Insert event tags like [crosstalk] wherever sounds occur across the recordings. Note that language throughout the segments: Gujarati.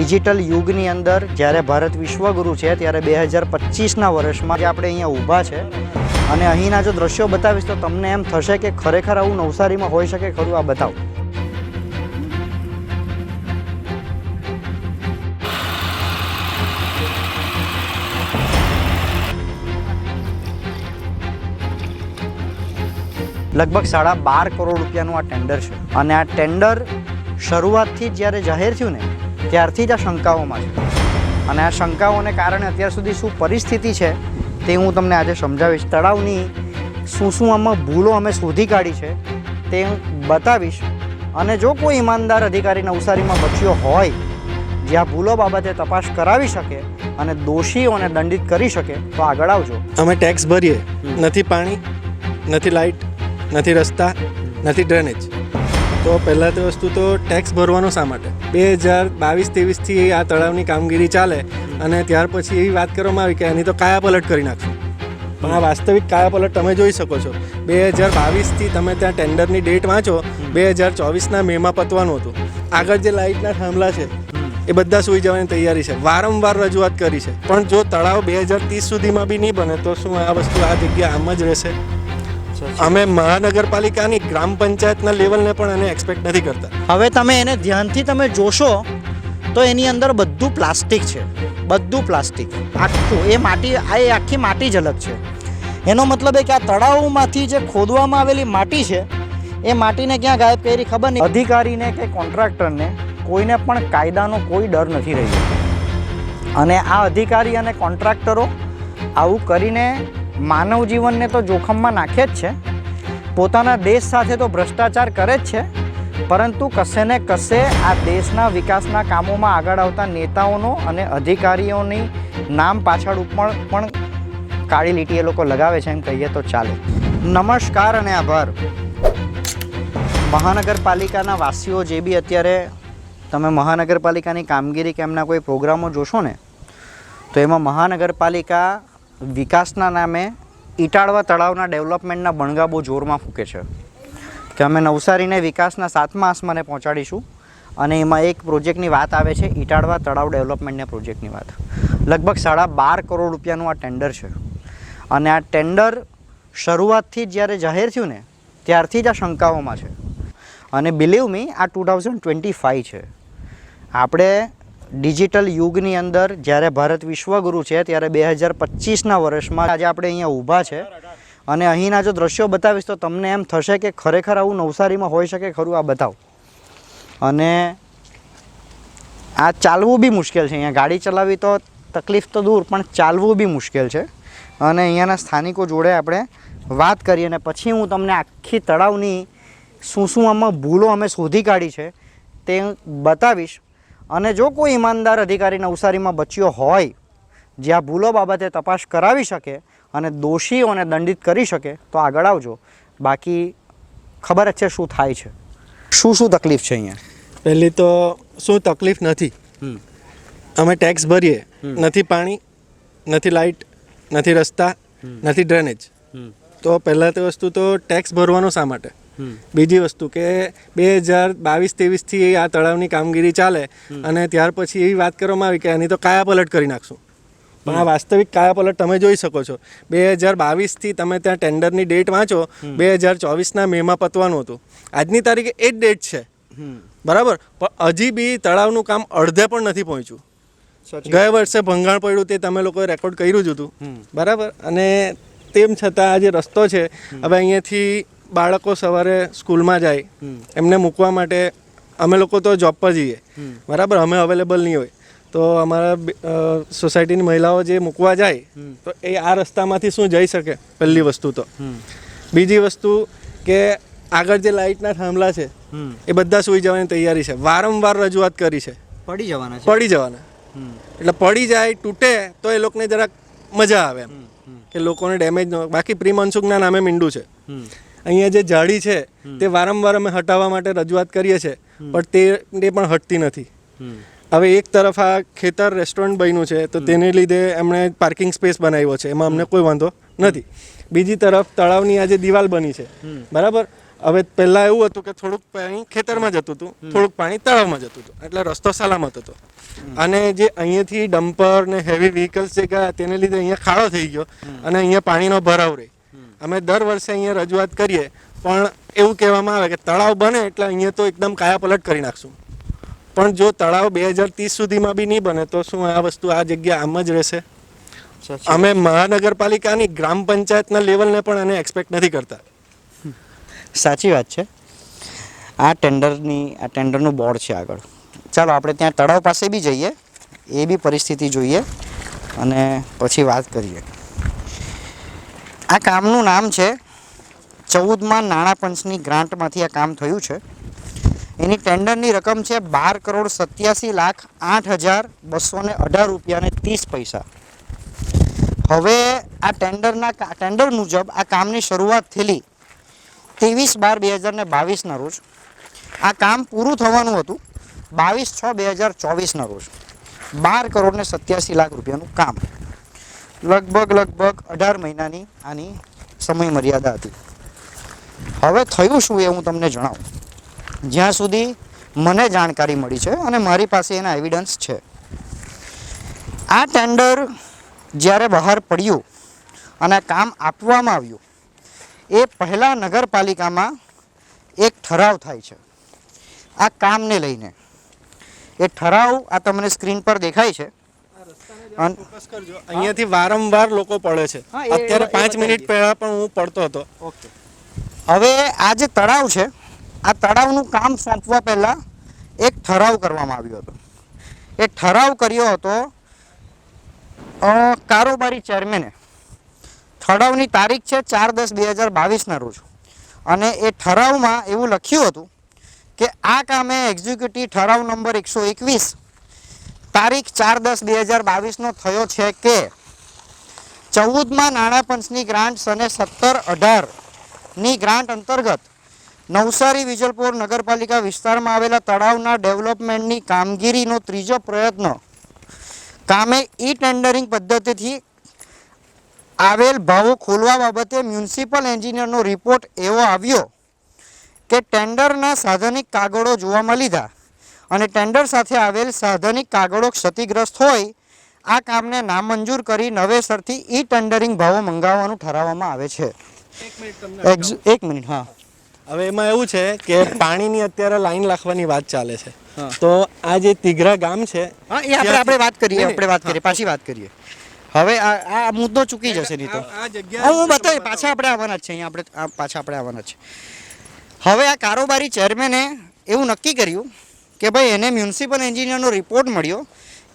ડિજિટલ યુગની અંદર જ્યારે ભારત વિશ્વગુરુ છે ત્યારે બે હજાર પચીસના વર્ષમાં જે આપણે અહીંયા ઊભા છે અને અહીંના જો દ્રશ્યો બતાવીશ તો તમને એમ થશે કે ખરેખર આવું નવસારીમાં હોઈ શકે ખરું? આ બતાવો. લગભગ સાડા બાર કરોડ રૂપિયાનું આ ટેન્ડર છે. અને આ ટેન્ડર શરૂઆતથી જ જ્યારે જાહેર થયું ને ત્યારથી જ આ શંકાઓમાં છે. અને આ શંકાઓને કારણે અત્યાર સુધી શું પરિસ્થિતિ છે તે હું તમને આજે સમજાવીશ. તળાવની શું શું આમાં ભૂલો અમે શોધી કાઢી છે તે હું બતાવીશ. અને જો કોઈ ઈમાનદાર અધિકારી નવસારીમાં બચ્યો હોય જે આ ભૂલો બાબતે તપાસ કરાવી શકે અને દોષીઓને દંડિત કરી શકે તો આગળ આવજો. અમે ટેક્સ ભરીએ. નથી પાણી નથી લાઇટ નથી રસ્તા નથી ડ્રેનેજ તો પહેલાં તો વસ્તુ તો ટેક્સ ભરવાનો શા માટે? બે હજાર બાવીસ ત્રેવીસથી આ તળાવની કામગીરી ચાલે અને ત્યાર પછી એવી વાત કરવામાં આવી કે એની તો કાયા પલટ કરી નાખશું. પણ આ વાસ્તવિક કાયા પલટ તમે જોઈ શકો છો. બે હજાર બાવીસથી તમે ત્યાં ટેન્ડરની ડેટ વાંચો, બે હજાર ચોવીસના મેમાં પતવાનું હતું. આગળ જે લાઇટના થાંભલા છે, એ બધા સુઈ જવાની તૈયારી છે. વારંવાર રજૂઆત કરી છે. પણ જો તળાવ બે હજાર ત્રીસ સુધીમાં બી નહીં બને તો શું આ વસ્તુ આ જગ્યા આમ જ રહેશે? અમે મહાનગરપાલિકાની ગ્રામ પંચાયતના લેવલને પણ એને એક્સપેક્ટ નથી કરતા. હવે તમે એને ધ્યાનથી તમે જોશો, તો એની અંદર બધું પ્લાસ્ટિક છે. બધું પ્લાસ્ટિક. આખું એ માટી, આ એ આખી માટી જ અલગ છે. એનો મતલબ એ કે આ તળાવમાંથી જે ખોદવામાં આવેલી માટી છે, એ માટીને ક્યાં ગાયબ કરી ખબર નહીં. અધિકારીને કે કોન્ટ્રાક્ટરને કોઈને પણ કાયદાનો કોઈ ડર નથી રહ્યો. અને આ અધિકારી અને કોન્ટ્રાક્ટરો આવું કરીને માનવ જીવનને તો જોખમમાં નાખે જ છે. પોતાના દેશ સાથે તો ભ્રષ્ટાચાર કરે જ છે. પરંતુ કશે ને કશે આ દેશના વિકાસના કામોમાં આગળ આવતા નેતાઓનો અને અધિકારીઓની નામ પાછળ પણ પણ કાળી લીટી એ લોકો લગાવે છે એમ કહીએ તો ચાલે. નમસ્કાર અને આભાર. મહાનગરપાલિકાના વાસીઓ જે બી અત્યારે તમે મહાનગરપાલિકાની કામગીરી કે એમના કોઈ પ્રોગ્રામો જોશો ને, તો એમાં મહાનગરપાલિકા વિકાસના નામે ઈટાળવા તળાવના ડેવલપમેન્ટના બણગા બહુ જોરમાં ફૂંકે છે. કે અમે નવસારીને વિકાસના સાતમા આસમાને પહોંચાડીશું અને એમાં એક પ્રોજેક્ટની વાત આવે છે ઈટાળવા તળાવ ડેવલપમેન્ટના પ્રોજેક્ટની વાત. લગભગ સાડા બાર કરોડ રૂપિયાનું આ ટેન્ડર છે. અને આ ટેન્ડર શરૂઆતથી જ્યારે જાહેર થયું ને, ત્યારથી જ આ શંકાઓમાં છે. અને બિલીવ મી આ ટુ થાઉઝન્ડ ટ્વેન્ટી ફાઇવ છે. આપણે ડિજિટલ યુગની અંદર જ્યારે ભારત વિશ્વગુરુ છે ત્યારે બે હજાર પચીસના વર્ષમાં આજે આપણે અહીંયા ઊભા છે. અને અહીંના જો દ્રશ્યો બતાવીશ તો તમને એમ થશે કે ખરેખર આવું નવસારીમાં હોઈ શકે ખરું, આ બતાવો. અને આ ચાલવું બી મુશ્કેલ છે, અહીંયા ગાડી ચલાવવી તો તકલીફ તો દૂર, પણ ચાલવું બી મુશ્કેલ છે. અને અહીંયાના સ્થાનિકો જોડે આપણે વાત કરીએ અને પછી હું તમને આખી તળાવની શું શું આમાં ભૂલો અમે શોધી કાઢી છે તે બતાવીશ. અને જો કોઈ ઈમાનદાર અધિકારી નવસારીમાં બચ્યો હોય જે આ ભૂલો બાબતે તપાસ કરાવી શકે અને દોષીઓને દંડિત કરી શકે તો આગળ આવજો. બાકી ખબર જ છે શું થાય છે. શું શું તકલીફ છે અહીંયા? પહેલી તો શું તકલીફ નથી. અમે ટેક્સ ભરીએ. નથી પાણી નથી લાઇટ નથી રસ્તા નથી ડ્રેનેજ તો પહેલાં તો વસ્તુ તો ટેક્સ ભરવાનો શા માટે? બીજી વસ્તુ કે બે હજાર બાવીસ ત્રેવીસથી આ તળાવની કામગીરી ચાલે અને ત્યાર પછી એવી વાત કરવામાં આવી કે આની તો કાયાપલટ કરી નાખશું. પણ આ વાસ્તવિક કાયાપલટ તમે જોઈ શકો છો. બે હજાર બાવીસથી તમે ત્યાં ટેન્ડરની ડેટ વાંચો બે હજાર ચોવીસના મેમાં પતવાનું હતું. આજની તારીખે એ જ ડેટ છે. બરાબર? પણ હજી બી તળાવનું કામ અડધે પણ નથી પહોંચ્યું. ગયા વર્ષે ભંગાણ પડ્યું તે તમે લોકોએ રેકોર્ડ કર્યું જ હતું. બરાબર? અને તેમ છતાં આ જે રસ્તો છે હવે અહીંયાથી બાળકો સવારે સ્કૂલમાં જાય એમને મૂકવા માટે અમે લોકો તો જોબ પર જઈએ. બરાબર? અમે અવેલેબલ નહીં હોય. તો અમારા સોસાયટીની મહિલાઓ જે મૂકવા જાય તો એ આ રસ્તામાંથી શું જઈ શકે? પહેલી વસ્તુ તો. બીજી વસ્તુ કે આગળ જે લાઇટના થાંભલા છે એ બધા સુઈ જવાની તૈયારી છે. વારંવાર રજૂઆત કરી છે. પડી જવાના પડી જવાના. એટલે પડી જાય તૂટે તો એ લોકોને જરાક મજા આવે એમ. કે લોકોને ડેમેજ ન બાકી પ્રી મનસુખના નામે મીંડું છે. અહીંયા જે જાળી છે તે વારંવાર અમે હટાવવા માટે રજૂઆત કરીએ છીએ પણ તે તે પણ હટતી નથી. હવે એક તરફ આ ખેતર રેસ્ટોરન્ટ બન્યું છે તો તેને લીધે એમણે પાર્કિંગ સ્પેસ બનાવ્યો છે એમાં અમને કોઈ વાંધો નથી. બીજી તરફ તળાવની આ જે દિવાલ બની છે બરાબર? હવે પહેલાં એવું હતું કે થોડુંક પાણી ખેતરમાં જતું હતું થોડુંક પાણી તળાવમાં જતું હતું એટલે રસ્તો સલામત હતો. અને જે અહીંયાથી ડમ્પર ને હેવી વ્હીકલ્સ જે ગયા તેને લીધે અહીંયા ખાડો થઈ ગયો અને અહીંયા પાણીનો ભરાવ રહે. અમે દર વર્ષે અહીંયા રજૂઆત કરીએ પણ એવું કહેવામાં આવે કે તળાવ બને એટલે અહીંયા તો એકદમ કાયાપલટ કરી નાખશું. પણ જો તળાવ બે હજાર ત્રીસ સુધીમાં બી નહીં બને તો શું આ વસ્તુ આ જગ્યા આમ જ રહેશે? અમે મહાનગરપાલિકાની ગ્રામ પંચાયતના લેવલને પણ એને એક્સપેક્ટ નથી કરતા. સાચી વાત છે. આ ટેન્ડરની આ ટેન્ડરનું બોર્ડ છે આગળ. ચાલો આપણે ત્યાં તળાવ પાસે બી જઈએ એ બી પરિસ્થિતિ જોઈએ અને પછી વાત કરીએ. આ કામનું નામ છે ચૌદમાં નાણાં પંચની ગ્રાન્ટમાંથી આ કામ થયું છે. એની ટેન્ડરની રકમ છે બાર કરોડ સત્યાસી લાખ આઠ હજાર બસો ને અઢાર રૂપિયાને ત્રીસ પૈસા. હવે આ ટેન્ડરના ટેન્ડર મુજબ આ કામની શરૂઆત થયેલી ત્રેવીસ બાર બે હજાર ને બાવીસના રોજ. આ કામ પૂરું થવાનું હતું બાવીસ છ બે હજાર ચોવીસના રોજ. બાર કરોડ ને સત્યાસી લાખ રૂપિયાનું કામ. લગભગ લગભગ અઢાર મહિનાની આની સમય મર્યાદા હતી. હવે થયું શું એ હું તમને જણાવું. જ્યાં સુધી મને જાણકારી મળી છે અને મારી પાસે એના એવિડન્સ છે. આ ટેન્ડર જ્યારે બહાર પડ્યું અને કામ આપવામાં આવ્યું, એ પહેલાં નગરપાલિકામાં એક ઠરાવ થાય છે. આ કામને લઈને. એ ઠરાવ આ તમને સ્ક્રીન પર દેખાય છે. કરજો. અહીંયાથી વારંવાર લોકો પડે છે. અત્યારે પાંચ મિનિટ. પહેલા પણ હું પડતો હતો. હવે આ જે તળાવ છે આ તળાવનું કામ સોંપવા પહેલાં એક ઠરાવ કરવામાં આવ્યો હતો. એ ઠરાવ કર્યો હતો કારોબારી ચેરમેને. ઠરાવની તારીખ છે ચાર દસ બે હજાર બાવીસના રોજ. અને એ ઠરાવમાં એવું લખ્યું હતું કે આ કામે એક્ઝિક્યુટિવ ઠરાવ નંબર એકસો એકવીસ તારીખ ચાર દસ બે હજાર બાવીસનો થયો છે કે ચૌદમાં નાણાં પંચની ગ્રાન્ટ સને સત્તર અઢારની ગ્રાન્ટ અંતર્ગત નવસારી વિજલપોર નગરપાલિકા વિસ્તારમાં આવેલા તળાવના ડેવલપમેન્ટની કામગીરીનો ત્રીજો પ્રયત્ન કામે ઈ ટેન્ડરિંગ પદ્ધતિથી આવેલ ભાવો ખોલવા બાબતે મ્યુનિસિપલ એન્જિનિયરનો રિપોર્ટ એવો આવ્યો કે ટેન્ડરના સાધનિક કાગળો જોવામાં લીધા. અને ટેન્ડર સાથે આવેલ સાધનિક કાગળો ક્ષતિગ્રસ્ત હોય આ કામને નામંજૂર કરી નવેસરથી ઈ ટેન્ડરિંગ ભાવો મંગાવવાનું ઠરાવવામાં આવે છે. એક મિનિટ હા. હવે એમાં એવું છે કે પાણીની અત્યારે લાઈન લાખવાની વાત ચાલે છે. તો આ જે તિઘરા ગામ છે હા એ આપણે આપણે વાત કરીએ આપણે વાત કરીએ પાછી વાત કરીએ. હવે આ આ મુદ્દો ચૂકી જશે નહીં તો. હું બતાવી પાછા આપણે આવવાના જ છે અહીંયા આપણે પાછા આપણે આવવાના જ છે. હવે આ કારોબારી ચેરમેને એવું નક્કી કર્યું કે ભાઈ એને મ્યુનિસિપલ એન્જિનિયરનો રિપોર્ટ મળ્યો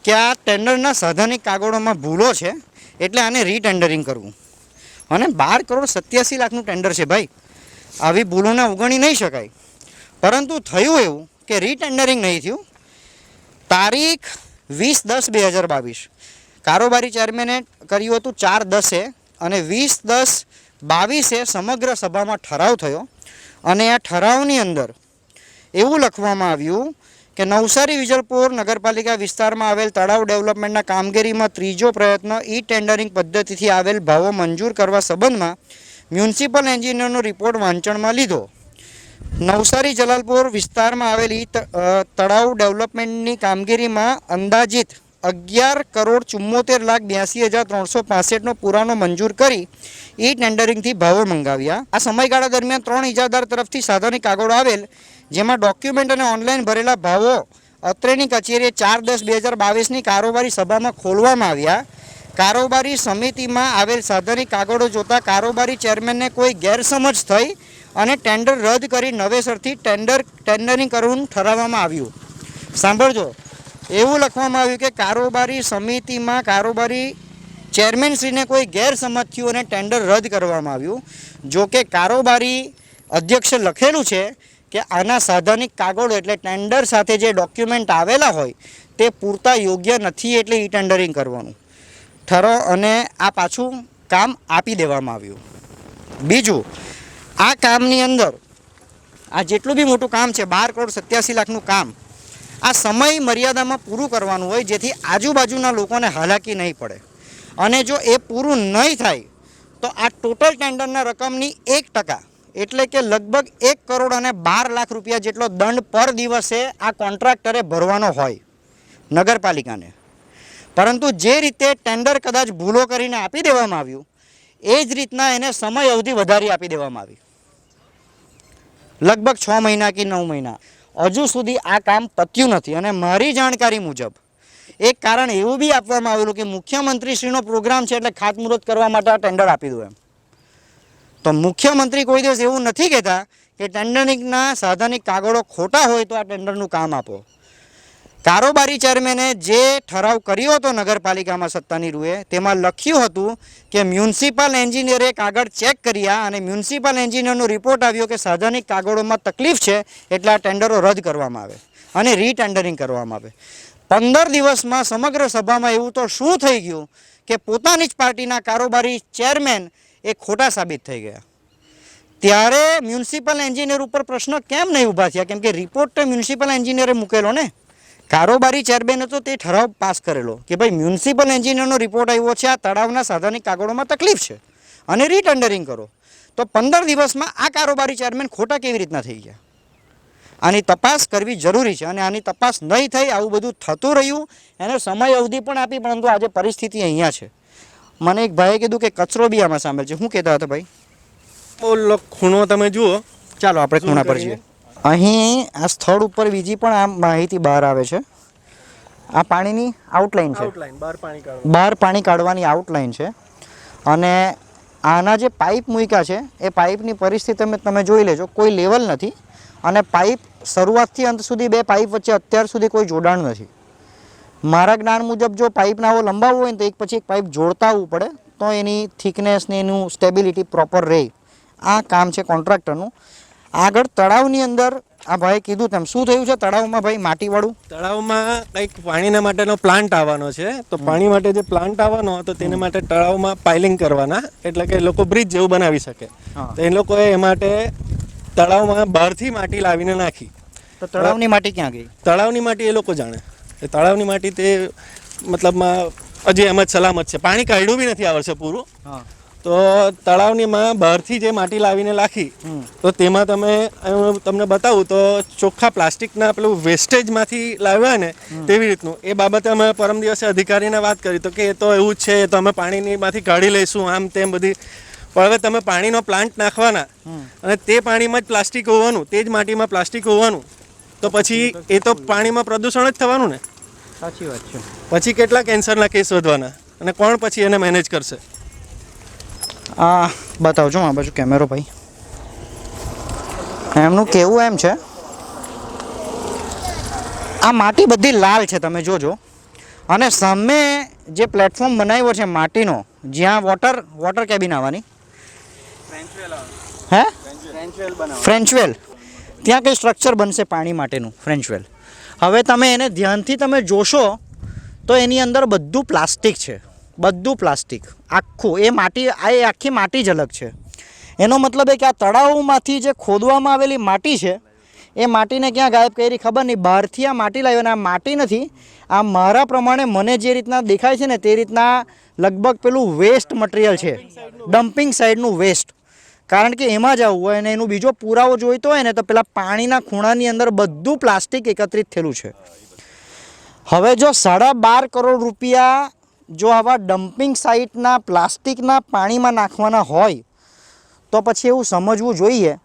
કે આ ટેન્ડરના સાધનિક કાગળોમાં ભૂલો છે એટલે આને રીટેન્ડરિંગ કરવું. અને બાર કરોડ સત્યાસી લાખનું ટેન્ડર છે ભાઈ. આવી ભૂલોને ઉગણી નહીં શકાય. પરંતુ થયું એવું કે રીટેન્ડરિંગ નહીં થયું. તારીખ વીસ દસ બે હજાર બાવીસ. કારોબારી ચેરમેને કર્યું હતું ચાર દસે અને વીસ દસ બાવીસે સમગ્ર સભામાં ઠરાવ થયો. અને આ ઠરાવની અંદર એવું લખવામાં આવ્યું કે નવસારી વિજલપુર નગરપાલિકા વિસ્તારમાં આવેલ તળાવ ડેવલપમેન્ટના કામગીરીમાં ત્રીજો પ્રયત્ન ઈ ટેન્ડરિંગ પદ્ધતિથી આવેલ ભાવો મંજૂર કરવા સંબંધમાં મ્યુનિસિપલ એન્જિનિયરનો રિપોર્ટ વાંચણમાં લીધો. નવસારી જલાલપુર વિસ્તારમાં આવેલી તળાવ ડેવલપમેન્ટની કામગીરીમાં અંદાજિત અગિયાર કરોડ ચુમ્મોતેર લાખ બ્યાસી હજાર ત્રણસો પાસઠનો પુરાનો મંજૂર કરી ઈ ટેન્ડરિંગથી ભાવો મંગાવ્યા. આ સમયગાળા દરમિયાન ત્રણ ઇજાદાર તરફથી સાધનિક કાગળો આવેલ, જેમાં ડોક્યુમેન્ટ અને ઓનલાઈન ભરેલા ભાવો, અત્રેની કચેરીએ ચાર દસ બે હજાર બાવીસની કારોબારી સભામાં ખોલવામાં આવ્યા. કારોબારી સમિતિમાં આવેલ સાધનિક કાગળો જોતાં કારોબારી ચેરમેનને કોઈ ગેરસમજ થઈ અને ટેન્ડર રદ કરી નવેસરથી ટેન્ડર, ટેન્ડરિંગ કરવું ઠરાવવામાં આવ્યું. સાંભળજો. એવું લખવામાં આવ્યું કે કારોબારી સમિતિમાં કારોબારી ચેરમેનશ્રીને કોઈ ગેરસમજ થયું અને ટેન્ડર રદ કરવામાં આવ્યું. જો કે કારોબારી અધ્યક્ષે લખેલું છે કે આના સાધનિક કાગળો એટલે ટેન્ડર સાથે જે ડોક્યુમેન્ટ આવેલા હોય તે પૂરતા યોગ્ય નથી એટલે ઈ ટેન્ડરિંગ કરવાનું. ઠરો અને આ પાછું કામ આપી દેવામાં આવ્યું. બીજું, આ કામની અંદર આ જેટલું બી મોટું કામ છે, બાર કરોડ સત્યાસી લાખનું કામ આ સમય મર્યાદામાં પૂરું કરવાનું હોય જેથી આજુબાજુના લોકોને હાલાકી નહીં પડે. અને જો એ પૂરું નહીં થાય, તો આ ટોટલ ટેન્ડરના રકમની એક ટકા, એટલે કે લગભગ એક કરોડ અને બાર લાખ રૂપિયા જેટલો દંડ પર દિવસે આ કોન્ટ્રાક્ટરે ભરવાનો હોય નગરપાલિકાને. પરંતુ જે રીતે ટેન્ડર કદાચ ભૂલો કરીને આપી દેવામાં આવ્યું, એ જ રીતના એને સમય અવધિ વધારી આપી દેવામાં આવી. લગભગ છ મહિના કે નવ મહિના. હજુ સુધી આ કામ પત્યું નથી અને મારી જાણકારી મુજબ, એક કારણ એવું બી આપવામાં આવેલું કે મુખ્યમંત્રીશ્રીનો પ્રોગ્રામ છે એટલે ખાતમુહૂર્ત કરવા માટે આ ટેન્ડર આપી દઉં એમ. તો મુખ્યમંત્રી કોઈ દિવસ એવું નથી કહેતા કે ટેન્ડરિંગના સાધનિક કાગળો ખોટા હોય તો આ ટેન્ડરનું કામ આપો. કારોબારી ચેરમેને જે ઠરાવ કર્યો હતો નગરપાલિકામાં સત્તાની રૂએ, તેમાં લખ્યું હતું કે મ્યુનિસિપલ એન્જિનિયરે કાગળ ચેક કર્યા અને મ્યુનિસિપલ એન્જિનિયરનો રિપોર્ટ આવ્યો કે સાધનિક કાગળોમાં તકલીફ છે એટલે આ ટેન્ડરો રદ કરવામાં આવે અને રીટેન્ડરિંગ કરવામાં આવે. પંદર દિવસમાં સમગ્ર સભામાં એવું તો શું થઈ ગયું કે પોતાની જ પાર્ટીના કારોબારી ચેરમેન એ ખોટા સાબિત થઈ ગયા. ત્યારે મ્યુનિસિપલ એન્જિનિયર ઉપર પ્રશ્ન કેમ નહીં ઊભા થયા? કેમ કે રિપોર્ટ મ્યુનિસિપલ એન્જિનિયરે મૂકેલો ને? કારોબારી ચેરમેને તો તે ઠરાવ પાસ કરેલો કે ભાઈ મ્યુનિસિપલ એન્જિનિયરનો રિપોર્ટ આવ્યો છે આ તળાવના સાધનિક કાગળોમાં તકલીફ છે અને રીટેન્ડરિંગ કરો. તો પંદર દિવસમાં આ કારોબારી ચેરમેન ખોટા કેવી રીતના થઈ ગયા? આની તપાસ કરવી જરૂરી છે અને આની તપાસ નહીં થઈ આવું બધું થતું રહ્યું એને સમય અવધિ પણ આપી પરંતુ આજે પરિસ્થિતિ અહીંયા છે. મને એક ભાઈએ કીધું કે કચરો બી આમાં સામેલ છે. શું કહેતા હતા ભાઈ? બોલો ખૂણો તમે જુઓ. ચાલો આપણે ખૂણા પર જઈએ. અહીં આ સ્થળ ઉપર બીજી પણ આ માહિતી બહાર આવે છે. આ પાણીની આઉટલાઇન છે. બહાર પાણી કાઢવાની. આઉટલાઇન છે. અને આના જે પાઇપ મૂક્યા છે એ પાઇપની પરિસ્થિતિ તમે તમે જોઈ લેજો કોઈ લેવલ નથી. અને પાઇપ શરૂઆતથી અંત સુધી બે પાઇપ વચ્ચે અત્યાર સુધી કોઈ જોડાણ નથી. મારા જ્ઞાન મુજબ જો પાઇપને આવો લંબાવવો હોય ને તો એક પછી એક પાઇપ જોડતા આવવું પડે તો એની થિકનેસ ને એનું સ્ટેબિલિટી પ્રોપર રહે. આ કામ છે કોન્ટ્રાક્ટરનું આગળ તળાવની અંદર આ ભાઈ કીધું તેમ શું થયું છે તળાવમાં ભાઈ? માટીવાળું? તળાવમાં કંઈક પાણીના માટેનો પ્લાન્ટ આવવાનો છે. તો પાણી માટે જે પ્લાન્ટ આવવાનો હતો તેને માટે તળાવમાં પાઇલિંગ કરવાના એટલે કે લોકો બ્રિજ જેવું બનાવી શકે. તો એ લોકોએ એ માટે તળાવમાં બહારથી માટી લાવીને નાખી. તો તળાવની માટી ક્યાં ગઈ? તળાવની માટી એ લોકો જાણે. એ તળાવની માટી તે મતલબમાં હજી એમ જ સલામત છે. પાણી કાઢ્યું બી નથી આ વર્ષે પૂરું. હા. તો તળાવનીમાં બહારથી જે માટી લાવીને નાખી તો તેમાં તમે તમને બતાવું તો ચોખ્ખા પ્લાસ્ટિકના પેલું વેસ્ટેજમાંથી લાવ્યા ને તેવી રીતનું. એ બાબતે અમે પરમ દિવસે અધિકારીને વાત કરી તો કે એ તો એવું જ છે એ તો અમે પાણીનીમાંથી કાઢી લઈશું આમ તેમ બધી. પણ હવે તમે પાણીનો પ્લાન્ટ નાખવાના અને તે પાણીમાં જ પ્લાસ્ટિક હોવાનું તે જ માટીમાં પ્લાસ્ટિક હોવાનું તો પછી એ તો પાણીમાં પ્રદૂષણ જ થવાનું ને. સાચી વાત છે. પછી કેટલા કેન્સરના કેસ વધવાના અને કોણ પછી એને મેનેજ કરશે? આ, બતાવજો આ બાજુ કેમેરો ભાઈ. એમનું કેવું એમ છે? આ માટી બધી લાલ છે, તમે જોજો. અને સામે જે પ્લેટફોર્મ બનાવ્યો છે માટીનો, જ્યાં વોટર વોટર કેબિન આવવાની. હે? ફ્રેન્ચવેલ ત્યાં કંઈ સ્ટ્રક્ચર બનશે પાણી માટેનું ફ્રેન્ચવેલ હવે તમે એને ધ્યાનથી તમે જોશો, તો એની અંદર બધું પ્લાસ્ટિક છે. બધું પ્લાસ્ટિક. આખું. એ માટી, આ એ આખી માટી જ અલગ છે. એનો મતલબ એ કે આ તળાવમાંથી જે ખોદવામાં આવેલી માટી છે, એ માટીને ક્યાં ગાયબ કરી ખબર નહીં. બહારથી આ માટી લાવ્યો અને આ માટી નથી. આ મારા પ્રમાણે મને જે રીતના દેખાય છે ને, તે રીતના લગભગ પેલું વેસ્ટ મટીરિયલ છે. ડમ્પિંગ સાઈડનું વેસ્ટ કારણ કે એમાં જ આવવું હોય અને એનું બીજો પુરાવો જોઈતો હોય ને, તો પેલા પાણીના ખૂણાની અંદર બધું પ્લાસ્ટિક એકત્રિત થયેલું છે. હવે જો સાડા બાર કરોડ રૂપિયા જો આવા ડમ્પિંગ સાઇટના પ્લાસ્ટિકના પાણીમાં નાખવાના હોય, તો પછી એવું સમજવું જોઈએ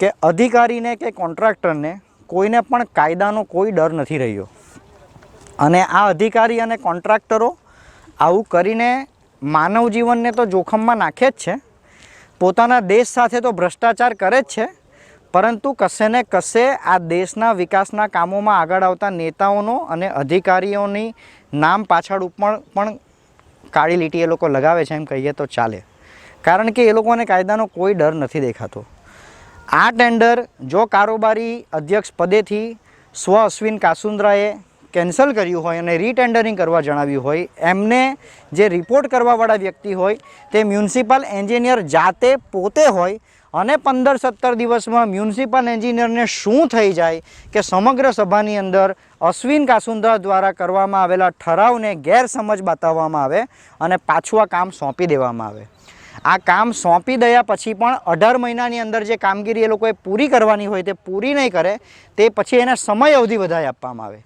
કે અધિકારીને કે કોન્ટ્રાક્ટરને કોઈને પણ કાયદાનો કોઈ ડર નથી રહ્યો. અને આ અધિકારી અને કોન્ટ્રાક્ટરો આવું કરીને માનવ જીવનને તો જોખમમાં નાખે જ છે. પોતાના દેશ સાથે તો ભ્રષ્ટાચાર કરે જ છે. પરંતુ કશે ને કશે આ દેશના વિકાસના કામોમાં આગળ આવતા નેતાઓનો અને અધિકારીઓની નામ પાછળ ઉપર પણ કાળી લીટી એ લોકો લગાવે છે એમ કહીએ તો ચાલે. કારણ કે એ લોકોને કાયદાનો કોઈ ડર નથી દેખાતો. આ ટેન્ડર જો કારોબારી અધ્યક્ષ પદેથી સ્વ અશ્વિન કાસુંદ્રાએ કેન્સલ કર્યું હોય અને રીટેન્ડરિંગ કરવા જણાવ્યું હોય, એમને જે રિપોર્ટ કરવાવાળા વ્યક્તિ હોય, તે મ્યુનિસિપલ એન્જિનિયર જાતે પોતે હોય અને પંદર સત્તર દિવસમાં મ્યુનિસિપલ એન્જિનિયરને શું થઈ જાય કે સમગ્ર સભાની અંદર અશ્વિન કાસુંદ્રા દ્વારા કરવામાં આવેલા ઠરાવને ગેરસમજ બતાવવામાં આવે અને પાછું આ કામ સોંપી દેવામાં આવે. આ કામ સોંપી દયા પછી પણ અઢાર મહિનાની અંદર જે કામગીરી એ લોકોએ પૂરી કરવાની હોય તે પૂરી નહીં કરે, તે પછી એને સમય અવધિ વધારે આપવામાં આવે.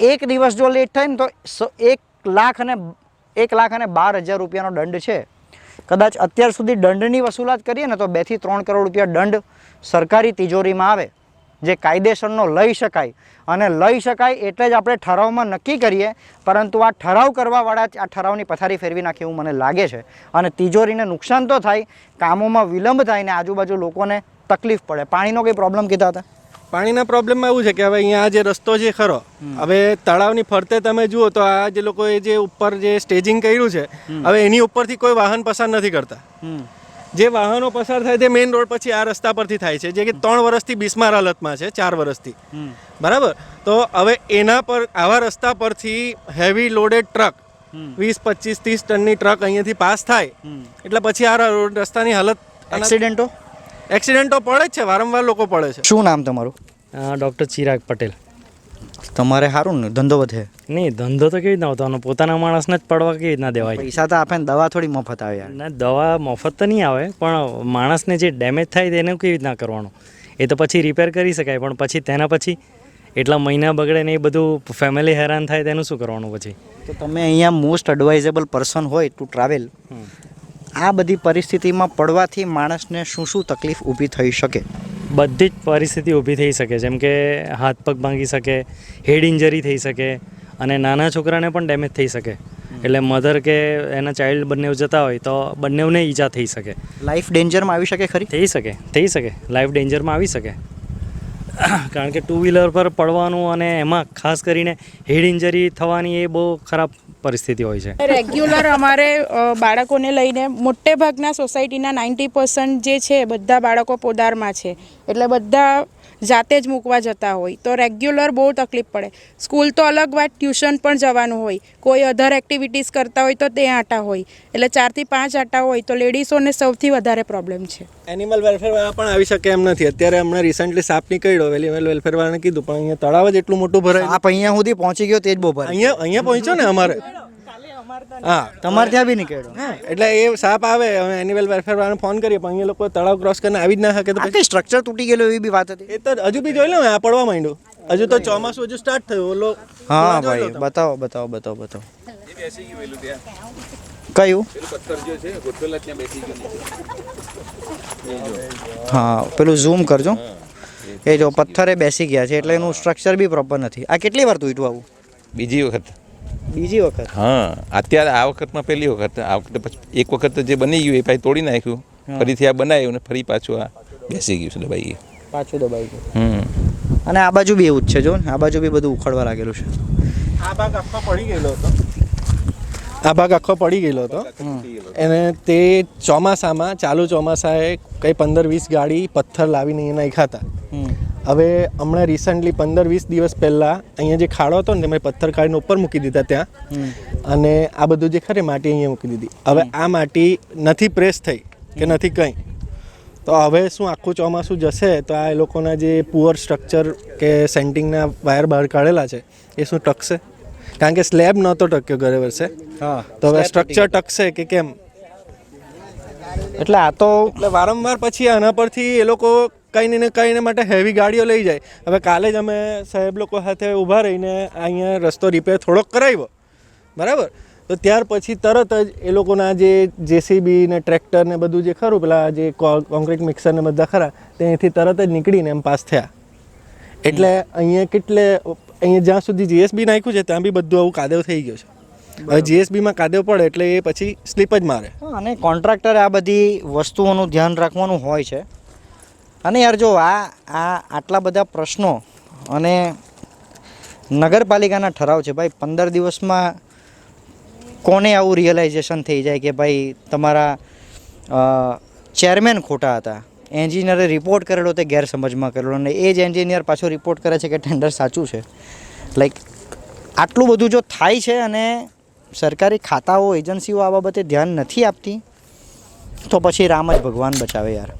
એક દિવસ જો લેટ થાય ને તો એક લાખ અને એક લાખ અને બાર હજાર રૂપિયાનો દંડ છે. કદાચ અત્યાર સુધી દંડની વસૂલાત કરીએ ને તો બેથી ત્રણ કરોડ રૂપિયા દંડ સરકારી તિજોરીમાં આવે, જે કાયદેસરનો લઈ શકાય. અને લઈ શકાય એટલે જ આપણે ઠરાવમાં નક્કી કરીએ, પરંતુ આ ઠરાવ કરવાવાળા જ આ ઠરાવની પથારી ફેરવી નાખે એવું મને લાગે છે. અને તિજોરીને નુકસાન તો થાય, કામોમાં વિલંબ થાય ને આજુબાજુ લોકોને તકલીફ પડે. પાણીનો કંઈ પ્રોબ્લેમ કીધા હતા? પાણીના પ્રોબ્લેમમાં એવું છે કે હવે અહીંયા આ જે રસ્તો છે ખરો. હવે તળાવની ફરતે તમે જુઓ તો આ જે લોકોએ જે ઉપર જે સ્ટેજિંગ કર્યું છે હવે એની ઉપરથી કોઈ વાહન પસાર નથી કરતા. જે વાહનો પસાર થાય તે મેઇન રોડ પછી આ રસ્તા પરથી થાય છે. જે કે ત્રણ વર્ષથી બિસ્માર હાલતમાં છે ચાર વર્ષથી. બરાબર? તો હવે એના પર આવા રસ્તા પરથી હેવી લોડેડ ટ્રક વીસ પચીસ ત્રીસ ટનની ટ્રક અહીંયાથી પાસ થાય. એટલે પછી આ રોડ રસ્તાની હાલત એક્સિડન્ટો એક્સિડન્ટો પડે જ છે વારંવાર લોકો પડે છે. શું નામ તમારું? ડૉક્ટર ચિરાગ પટેલ. તમારે સારું ને? ધંધો વધે નહીં ધંધો તો કેવી રીતના આવતો? પોતાના માણસને જ પડવા કેવી રીતના દેવાય? પૈસા તો આપે ને દવા થોડી મફત આવે યાર. ના દવા મફત તો નહીં આવે પણ માણસને જે ડેમેજ થાય તેને કેવી રીતના કરવાનું? એ તો પછી રિપેર કરી શકાય પણ પછી તેના પછી એટલા મહિના બગડે ને એ બધું ફેમિલી હેરાન થાય તેનું શું કરવાનું પછી? તો તમે અહીંયા મોસ્ટ એડવાઇઝેબલ પર્સન હોય ટુ ટ્રાવેલ આ બધી પરિસ્થિતિમાં પડવાથી માણસને શું શું તકલીફ ઊભી થઈ શકે? બધી જ પરિસ્થિતિ ઊભી થઈ શકે જેમ કે હાથ પગ ભાંગી શકે હેડ ઇન્જરી થઈ શકે અને નાના છોકરાને પણ ડેમેજ થઈ શકે. એટલે મધર કે એના ચાઇલ્ડ બંને જતા હોય તો બંનેને ઈજા થઈ શકે. લાઈફ ડેન્જરમાં આવી શકે ખરી? થઈ શકે થઈ શકે. લાઈફ ડેન્જરમાં આવી શકે. [coughs] કારણ કે ટુ વ્હીલર પર પડવાનું અને એમાં ખાસ કરીને હેડ ઇન્જરી થવાની એ બહુ ખરાબ પરિસ્થિતિ હોય છે. રેગ્યુલર અમારે બાળકોને લઈને મોટે ભાગના સોસાયટીના નાઇન્ટી પર્સન્ટ જે છે, બધા બાળકો પોદારમાં છે. એટલે બધા જાતે જ મૂકવા જતા હોય તો રેગ્યુલર બહુ તકલીફ પડે. સ્કૂલ તો અલગ વાત ટ્યુશન પણ જવાનું હોય. કોઈ અધર એક્ટિવિટીઝ કરતા હોય તો તે આટા હોય. એટલે ચારથી પાંચ આટા હોય તો લેડીઝોને સૌથી વધારે પ્રોબ્લેમ છે. એનિમલ વેલફેરવાળા પણ આવી શકે એમ નથી. અત્યારે હમણાં રિસન્ટલી સાપ નીકળ્યો એનિમલ વેલફેર વાળાને કીધું પણ અહીંયા તળાવ જ એટલું મોટું ભરાય આપ અહીંયા સુધી પહોંચી ગયો તે જ બહુ ભરાય અહીંયા અહીંયા પહોંચ્યો ને અમારે. હા તમારે ત્યાં બી નીકળ્યો હા એટલે એ સાપ આવે અમે એનિમલ વેલફેર વાળાને ફોન કરીએ પણ અહીંયા લોકો તળાવ ક્રોસ કરીને આવી જ ના શકે તો પછી સ્ટ્રક્ચર તૂટી ગયેલું એવી બી વાત હતી? એ તો હજુ બી જોઈ લો ને આ પડવા માંડ્યું. હજુ તો ચોમાસું હજુ સ્ટાર્ટ થયું ઓલો હા ભાઈ બતાવો બતાવો બતાવો બતાવો. કયું? હા પેલું ઝૂમ કરજો. એ જો પથ્થરે બેસી ગયા છે એટલે એનું સ્ટ્રક્ચર બી પ્રોપર નથી. આ કેટલી વાર તૂટ્યું આવું? બીજી વખત. બીજી વખત? હા અત્યારે આ વખતમાં પહેલી વખત આ વખતે પછી એક વખત જે બની ગયું એ પછી તોડી નાખ્યું. ફરીથી આ બનાવ્યું ને ફરી પાછું આ બેસી ગયું છે દબાઈ ગયું. પાછું દબાઈ ગયું. હમ. અને આ બાજુ બી એવું જ છે જો ને. આ બાજુ બી બધું ઉખડવા લાગેલું છે. આ ભાગ આખો પડી ગયેલો હતો. આ ભાગ આખો પડી ગયેલો હતો. અને તે ચોમાસામાં ચાલુ ચોમાસાએ કંઈ પંદર વીસ ગાડી પથ્થર લાવીને અહીંયા નાખ્યા હવે હમણાં રિસન્ટલી પંદર વીસ દિવસ પહેલાં અહીંયા જે ખાડો હતો ને તેમાં પથ્થર કાઢીને ઉપર મૂકી દીધા ત્યાં. અને આ બધું જે ખરી માટી અહીંયા મૂકી દીધી. હવે આ માટી નથી પ્રેસ થઈ કે નથી કંઈ. તો હવે શું આખું ચોમાસું જશે તો આ એ લોકોના જે પુઅર સ્ટ્રક્ચર કે સેન્ટિંગના વાયર બહાર કાઢેલા છે એ શું ટકશે? કારણ કે સ્લેબ નહોતો ટક્યો ગયે વર્ષે. હા. તો હવે સ્ટ્રક્ચર ટકશે કે કેમ? એટલે આ તો એટલે વારંવાર પછી આના પરથી એ લોકો કંઈ ને કંઈ ને માટે હેવી ગાડીઓ લઈ જાય. હવે કાલે જ અમે સાહેબ લોકો સાથે ઊભા રહીને અહીંયા રસ્તો રિપેર થોડોક કરાવ્યો. બરાબર? તો ત્યાર પછી તરત જ એ લોકોના જે જેસીબી ને ટ્રેક્ટર ને બધું જે ખરું પેલા જે કોન્ક્રીટ મિક્સર ને બધા ખરા ત્યાંથી તરત જ નીકળીને એમ પાસ થયા. એટલે અહીંયા કેટલે અહીંયા જ્યાં સુધી જીએસબી નાખ્યું છે ત્યાં બી બધું આવું કાદવ થઈ ગયું છે. હવે જીએસબીમાં કાદવ પડે એટલે એ પછી સ્લીપ જ મારે. અને કોન્ટ્રાક્ટરે આ બધી વસ્તુઓનું ધ્યાન રાખવાનું હોય છે. અને યાર જો આ આ આટલા બધા પ્રશ્નો અને નગરપાલિકાના ઠરાવ છે ભાઈ પંદર દિવસમાં કોને આવું રિયલાઇઝેશન થઈ જાય કે ભાઈ તમારા ચેરમેન ખોટા હતા? એન્જિનિયરે રિપોર્ટ કરેલો તે ગેરસમજમાં કરેલો અને એ જ એન્જિનિયર પાછો રિપોર્ટ કરે છે કે ટેન્ડર સાચું છે. લાઈક આટલું બધું જો થાય છે અને સરકારી ખાતાઓ એજન્સીઓ આ બાબતે ધ્યાન નથી આપતી, તો પછી રામ જ ભગવાન બચાવે યાર.